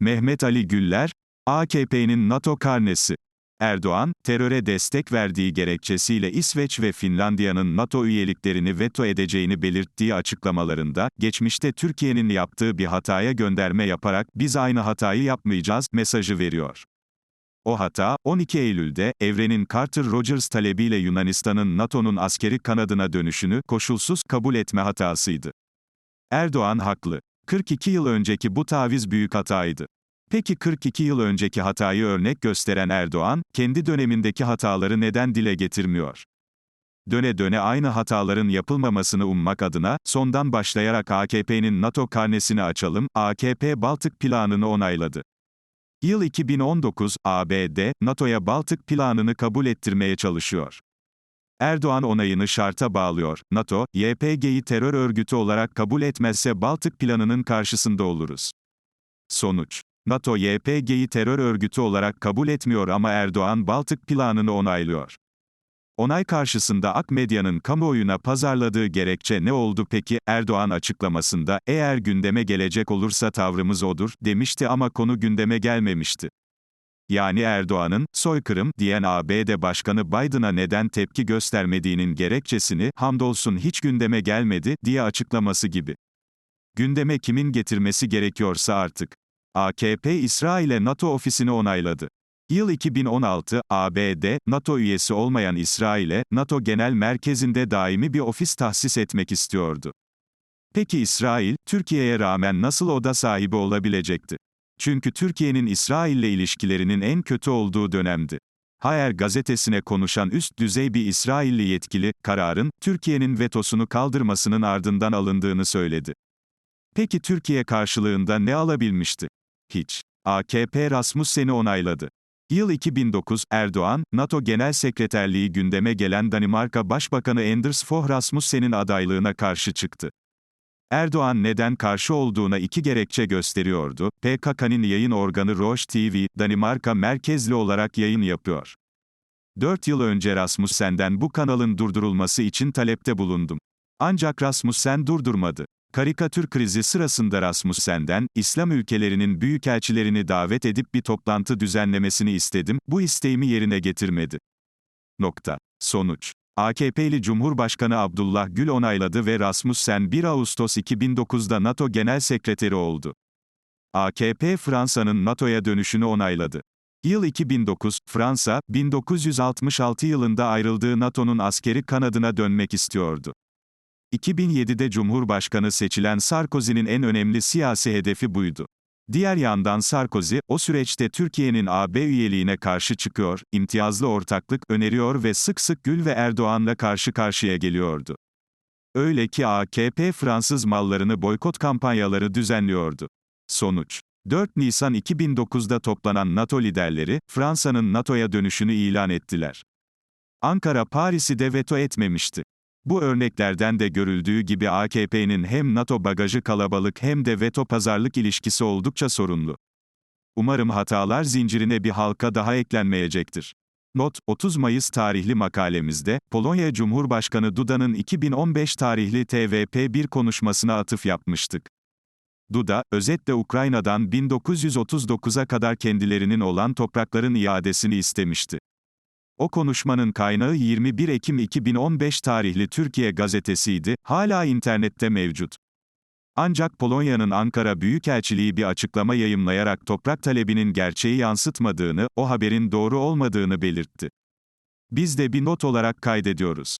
Mehmet Ali Güller, AKP'nin NATO karnesi. Erdoğan, teröre destek verdiği gerekçesiyle İsveç ve Finlandiya'nın NATO üyeliklerini veto edeceğini belirttiği açıklamalarında, geçmişte Türkiye'nin yaptığı bir hataya gönderme yaparak biz aynı hatayı yapmayacağız mesajı veriyor. O hata, 12 Eylül'de, evrenin Carter Rogers talebiyle Yunanistan'ın NATO'nun askeri kanadına dönüşünü koşulsuz kabul etme hatasıydı. Erdoğan haklı. 42 yıl önceki bu taviz büyük hataydı. Peki 42 yıl önceki hatayı örnek gösteren Erdoğan, kendi dönemindeki hataları neden dile getirmiyor? Döne döne aynı hataların yapılmamasını ummak adına, sondan başlayarak AKP'nin NATO karnesini açalım, AKP Baltık planını onayladı. Yıl 2019, ABD, NATO'ya Baltık planını kabul ettirmeye çalışıyor. Erdoğan onayını şarta bağlıyor. NATO, YPG'yi terör örgütü olarak kabul etmezse Baltık planının karşısında oluruz. Sonuç NATO YPG'yi terör örgütü olarak kabul etmiyor ama Erdoğan Baltık planını onaylıyor. Onay karşısında Ak Medya'nın kamuoyuna pazarladığı gerekçe ne oldu peki? Erdoğan açıklamasında, eğer gündeme gelecek olursa tavrımız odur, demişti ama konu gündeme gelmemişti. Yani Erdoğan'ın, soykırım, diyen ABD Başkanı Biden'a neden tepki göstermediğinin gerekçesini, hamdolsun hiç gündeme gelmedi, diye açıklaması gibi. Gündeme kimin getirmesi gerekiyorsa artık. AKP İsrail'e NATO ofisini onayladı. Yıl 2016, ABD, NATO üyesi olmayan İsrail'e, NATO Genel Merkezi'nde daimi bir ofis tahsis etmek istiyordu. Peki İsrail, Türkiye'ye rağmen nasıl oda sahibi olabilecekti? Çünkü Türkiye'nin İsrail'le ilişkilerinin en kötü olduğu dönemdi. Hayer gazetesine konuşan üst düzey bir İsrailli yetkili, kararın, Türkiye'nin vetosunu kaldırmasının ardından alındığını söyledi. Peki Türkiye karşılığında ne alabilmişti? Hiç. AKP Rasmussen'i onayladı. Yıl 2009, Erdoğan, NATO Genel Sekreterliği gündeme gelen Danimarka Başbakanı Anders Fogh Rasmussen'in adaylığına karşı çıktı. Erdoğan neden karşı olduğuna iki gerekçe gösteriyordu. PKK'nın yayın organı Roche TV, Danimarka merkezli olarak yayın yapıyor. Dört yıl önce Rasmussen'den bu kanalın durdurulması için talepte bulundum. Ancak Rasmussen durdurmadı. Karikatür krizi sırasında Rasmussen'den, İslam ülkelerinin büyükelçilerini davet edip bir toplantı düzenlemesini istedim, bu isteğimi yerine getirmedi. Nokta. Sonuç. AKP'li Cumhurbaşkanı Abdullah Gül onayladı ve Rasmussen 1 Ağustos 2009'da NATO Genel Sekreteri oldu. AKP Fransa'nın NATO'ya dönüşünü onayladı. Yıl 2009, Fransa, 1966 yılında ayrıldığı NATO'nun askeri kanadına dönmek istiyordu. 2007'de Cumhurbaşkanı seçilen Sarkozy'nin en önemli siyasi hedefi buydu. Diğer yandan Sarkozy, o süreçte Türkiye'nin AB üyeliğine karşı çıkıyor, imtiyazlı ortaklık öneriyor ve sık sık Gül ve Erdoğan'la karşı karşıya geliyordu. Öyle ki AKP Fransız mallarını boykot kampanyaları düzenliyordu. Sonuç 4 Nisan 2009'da toplanan NATO liderleri, Fransa'nın NATO'ya dönüşünü ilan ettiler. Ankara Paris'i de veto etmemişti. Bu örneklerden de görüldüğü gibi AKP'nin hem NATO bagajı kalabalık hem de veto pazarlık ilişkisi oldukça sorunlu. Umarım hatalar zincirine bir halka daha eklenmeyecektir. Not, 30 Mayıs tarihli makalemizde, Polonya Cumhurbaşkanı Duda'nın 2015 tarihli TVP1 konuşmasına atıf yapmıştık. Duda, özetle Ukrayna'dan 1939'a kadar kendilerinin olan toprakların iadesini istemişti. O konuşmanın kaynağı 21 Ekim 2015 tarihli Türkiye gazetesiydi, hala internette mevcut. Ancak Polonya'nın Ankara Büyükelçiliği bir açıklama yayımlayarak toprak talebinin gerçeği yansıtmadığını, o haberin doğru olmadığını belirtti. Biz de bir not olarak kaydediyoruz.